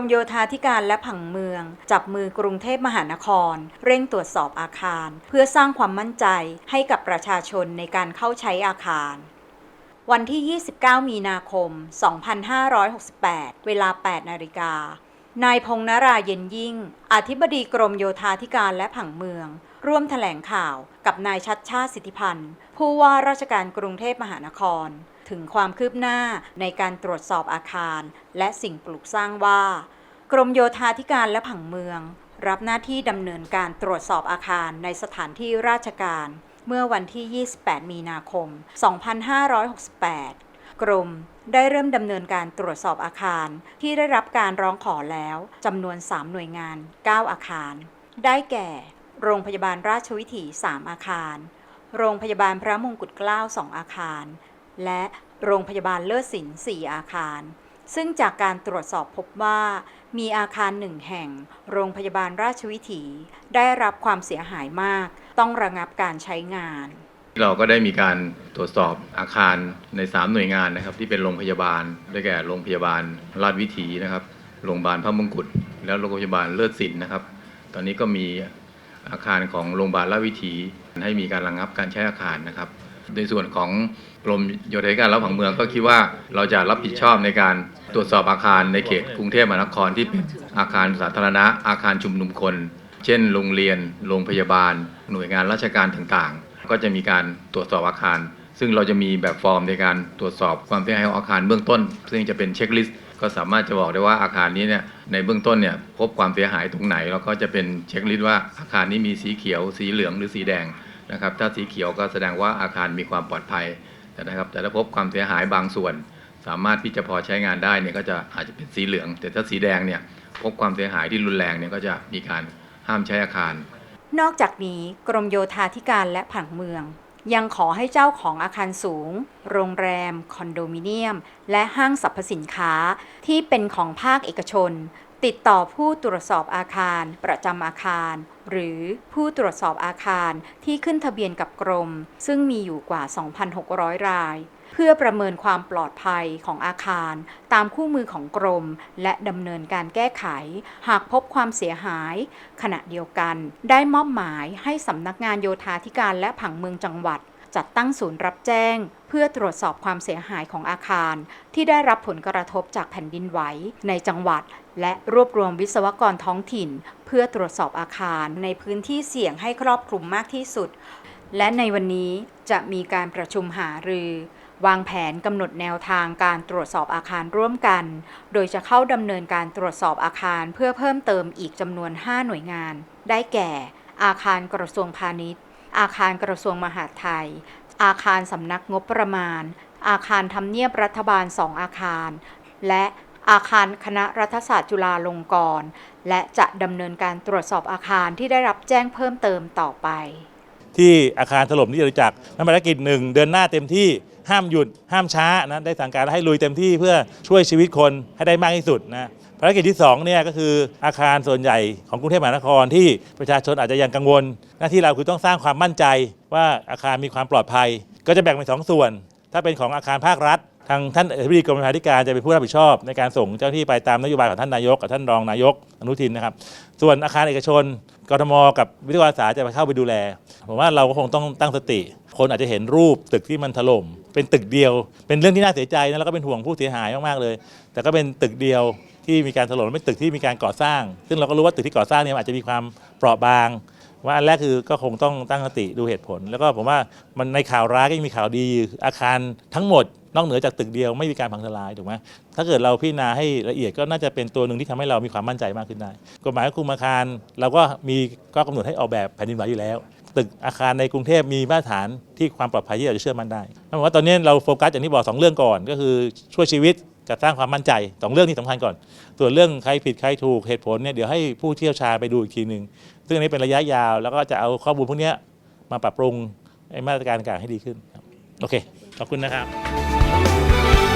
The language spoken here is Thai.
มโยธาธิการและผังเมือง จับมือกรุงเทพมหานคร เร่งตรวจสอบอาคาร เพื่อสร้างความมั่นใจให้กับประชาชนในการเข้าใช้อาคาร วันที่ 29 มีนาคม 2568 เวลา 8 นาฬิกา นายพงนราเย็นยิ่ง อธิบดีกรมโยธาธิการและผังเมือง ร่วมแถลงข่าวกับนายชัดชาติสิทธิพันธ์ ผู้ว่าราชการกรุงเทพมหานคร ถึงความคืบหน้าในการตรวจสอบอาคาร และสิ่งปลูกสร้างว่า กรมโยธาธิการและผังเมือง รับหน้าที่ดำเนินการตรวจสอบอาคารในสถานที่ราชการ เมื่อวันที่ 28 มีนาคม 2568 กรมได้เริ่มดำเนินการตรวจสอบอาคารที่ได้รับการร้องขอแล้วจำนวน 3 หน่วยงาน 9 อาคาร ได้แก่ โรงพยาบาลราชวิถี 3 อาคาร โรงพยาบาลพระมงกุฎเกล้า 2 อาคาร และโรงพยาบาลเลิศศิลป์4อาคาร ซึ่งจากการตรวจสอบพบว่ามีอาคารหนึ่งแห่ง โรงพยาบาลราชวิถี ได้รับความเสียหายมาก ต้องระงับการใช้งาน เราก็ได้มีการตรวจสอบอาคารใน 3 หน่วยงานนะครับ ที่เป็นโรงพยาบาลได้แก่โรงพยาบาลราชวิถีนะครับโรงพยาบาลพระมงกุฎแล้วโรงพยาบาลเลิศศิลป์นะครับ ตอนนี้ก็มีอาคารของโรงพยาบาลราชวิถี ให้มีการระงับการใช้อาคารนะครับ ในส่วนของกรมโยธาธิการและผังเมืองก็คิดว่าเราจะรับผิดชอบในการตรวจสอบอาคารในเขตกรุงเทพมหานครที่เป็นอาคารสาธารณะอาคารชุมนุมคน เช่น โรงเรียน โรงพยาบาล หน่วยงานราชการต่างๆ ก็จะมีการตรวจสอบอาคาร ซึ่งเราจะมีแบบฟอร์มในการตรวจสอบความเสียหายของอาคารเบื้องต้น ซึ่งจะเป็นเช็คลิสต์ก็สามารถจะบอกได้ว่าอาคารนี้เนี่ยในเบื้องต้นเนี่ยพบความเสียหายตรงไหน แล้วก็จะเป็นเช็คลิสต์ว่าอาคารนี้มีสีเขียว สีเหลืองหรือสีแดงนะครับถ้าสีเขียวก็แสดงว่าอาคารมีความปลอดภัยนะครับแต่ถ้าพบความเสียหายบางส่วน สามารถที่จะพอใช้งานได้เนี่ยก็จะอาจจะเป็นสีเหลือง แต่ถ้าสีแดงเนี่ยพบความเสียหายที่รุนแรงเนี่ยก็จะมีการห้ามใช้อาคาร นอกจากนี้กรมโยธาธิการและผังเมือง ยังขอให้เจ้าของอาคารสูง โรงแรม คอนโดมิเนียม และห้างสรรพสินค้าที่เป็นของภาคเอกชน ติดต่อผู้ตรวจสอบอาคาร ประจำอาคาร หรือผู้ตรวจสอบอาคารที่ขึ้นทะเบียนกับกรม ซึ่งมีอยู่กว่า 2,600 ราย เพื่อประเมินความปลอดภัยของอาคาร ตามคู่มือของกรม และดำเนินการแก้ไข หากพบความเสียหาย ขณะเดียวกัน ได้มอบหมายให้สำนักงานโยธาธิการและผังเมืองจังหวัด จัดตั้งศูนย์รับแจ้ง เพื่อตรวจสอบความเสียหายของอาคาร ที่ได้รับผลกระทบจากแผ่นดินไหวในจังหวัด และรวบรวมวิศวกรท้องถิ่น เพื่อตรวจสอบอาคารในพื้นที่เสี่ยงให้ครอบคลุมมากที่สุด และในวันนี้จะมีการประชุมหารือ วางแผนกำหนดแนวทางการตรวจสอบอาคารร่วมกัน โดยจะเข้าดำเนินการตรวจสอบอาคารเพื่อเพิ่มเติมอีกจำนวน 5 หน่วยงาน ได้แก่ อาคารกระทรวงพาณิชย์ อาคารกระทรวงมหาดไทย อาคารสำนักงบประมาณ อาคารทำเนียบรัฐบาล2อาคาร และอาคารคณะรัฐศาสตร์จุฬาลงกรณ์ และจะดำเนินการตรวจสอบอาคารที่ได้รับแจ้งเพิ่มเติมต่อไป ที่อาคารถล่มที่จตุจักรนั้นภารกิจหนึ่งเดินหน้าเต็มที่ห้ามหยุดห้ามช้านะได้สั่งการให้ลุยเต็มที่เพื่อช่วยชีวิตคนให้ได้มากที่สุดนะภารกิจที่2เนี่ยก็คืออาคารส่วนใหญ่ของกรุงเทพมหานครที่ประชาชนอาจจะยังกังวล หน้าที่เราคือต้องสร้างความมั่นใจว่าอาคารมีความปลอดภัย ก็จะแบ่งเป็นสองส่วน ถ้าเป็นของอาคารภาครัฐ ทางท่านอธิบดีกรมโยธาธิการจะเป็นผู้รับผิดชอบในการส่งเจ้าหน้าที่ไปตามนโยบายของท่านนายกกับท่านรองนายกอนุทินนะครับ ส่วนอาคารเอกชนกทมกับวิทยาศาสตร์จะไปเข้าไปดูแลผมว่าเราก็คงต้องตั้งสติ คนอาจจะเห็นรูปตึกที่มันถล่มเป็นตึกเดียว เป็นเรื่องที่น่าเสียใจนะแล้วก็เป็นห่วงผู้เสียหายมากๆเลย แต่ก็เป็นตึกเดียวที่มีการถล่มเป็นตึกที่มีการก่อสร้าง ซึ่งเราก็รู้ว่าตึกที่ก่อสร้างเนี่ยอาจจะมีความเปราะบางว่าอันแรกคือก็คงต้องตั้งสติดูเหตุผล แล้วก็ผมว่ามันในข่าวร้ายก็ยังมีข่าวดีอาคารทั้งหมด นอกเหนือจากตึกเดียวไม่มีการพังทลายถูกไหมถ้าเกิดเราพิจารณาให้ละเอียดก็น่าจะเป็นตัวหนึ่งที่ทำให้เรามีความมั่นใจมากขึ้นได้ กฎหมายควบคุมอาคาร เราก็มีก็กำหนดให้ออกแบบแผ่นดินไหวอยู่แล้ว ตึกอาคารในกรุงเทพมีมาตรฐานที่ความปลอดภัยที่เราจะเชื่อมั่นได้นั่นหมายว่าตอนนี้เราโฟกัสอย่างที่บอกสองเรื่องก่อน ก็คือช่วยชีวิตกับสร้างความมั่นใจสองเรื่องที่สำคัญก่อน ส่วนเรื่องใครผิดใครถูกเหตุผลเนี่ยเดี๋ยวให้ผู้เชี่ยวชาญไปดูอีกทีหนึ่งซึ่งอันนี้เป็นระยะยาว แล้วก็จะเอาข้อมูลพวกนี้มาปรับปรุงมาตรการต่างให้ดีขึ้น โอเค ขอบคุณนะครับ